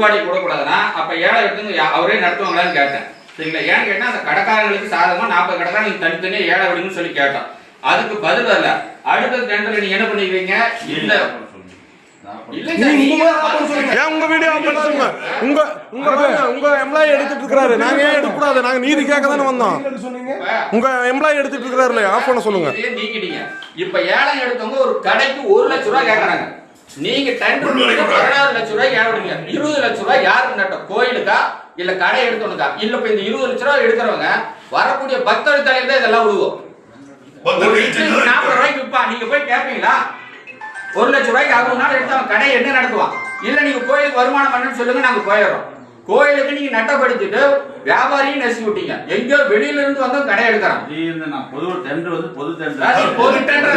உள்வாடி கொடுக்கூடாதுன்னா அப்ப ஏழை எடுத்து யா- அவரே நடத்துவாங்களான்னு கேட்டேன். சரிங்களா? ஏன்னு கேட்டா அந்த கடைக்காரங்களுக்கு சாதகமா நாற்பது கடைக்காரங்க நீங்க தனித்தனியா ஏழை விடுங்கன்னு சொல்லி கேட்டோம். அதுக்கு பதில் அல்ல அடுத்த டெண்டர்ல நீங்க என்ன பண்ணிக்கிறீங்க? உங்க வீடியோ உங்க உங்க உங்க எம்ப்ளாயி எடுத்துட்டு இருக்காரு நாங்க ஏன் எடுக்க கூடாது நாங்க நீதி கேட்க தானே வந்தோம். உங்க எம்ப்ளாயி எடுத்துட்டு இருக்காரு ஆஃப் பண்ண சொல்லுங்க. நீக்கிட்டீங்க. இப்ப ஏழை எடுத்தவங்க ஒரு கடைக்கு ஒரு லட்சம் ரூபாய் கேக்குறாங்க. நீங்க டெண்டர் பதினாறு லட்சம் விடுங்க இருபது லட்சம் ரூபாய் யாருக்கு நட்டோம் கோயிலுக்கா? இல்ல கடை எடுத்தவனுக்கா? இல்ல இப்ப இந்த இருபது லட்சம் ரூபாய் எடுக்கிறவங்க வரக்கூடிய பக்தர் தலையில தான் இதெல்லாம் இட்லிக்கு நாற்பது ரூபாய்க்கு விற்பா நீங்க போய் கேட்பீங்களா ஒரு லட்சம் ரூபாய்க்கு அறுபது நாள் எடுத்து அவன் கடை என்ன நடத்துவான்? இல்ல நீங்க கோயிலுக்கு வருமானம் பண்ணுன்னு சொல்லுங்க நாங்க போயிடுறோம். கோயிலுக்கு நீங்க நட்டப்படுத்திட்டு வியாபாரியும் நெசி விட்டீங்க. எங்கேயோ வெளியில இருந்து வந்து கடை எடுக்கிறான். பொது டெண்டர் வந்து பொது டெண்டர் பொது டெண்டர்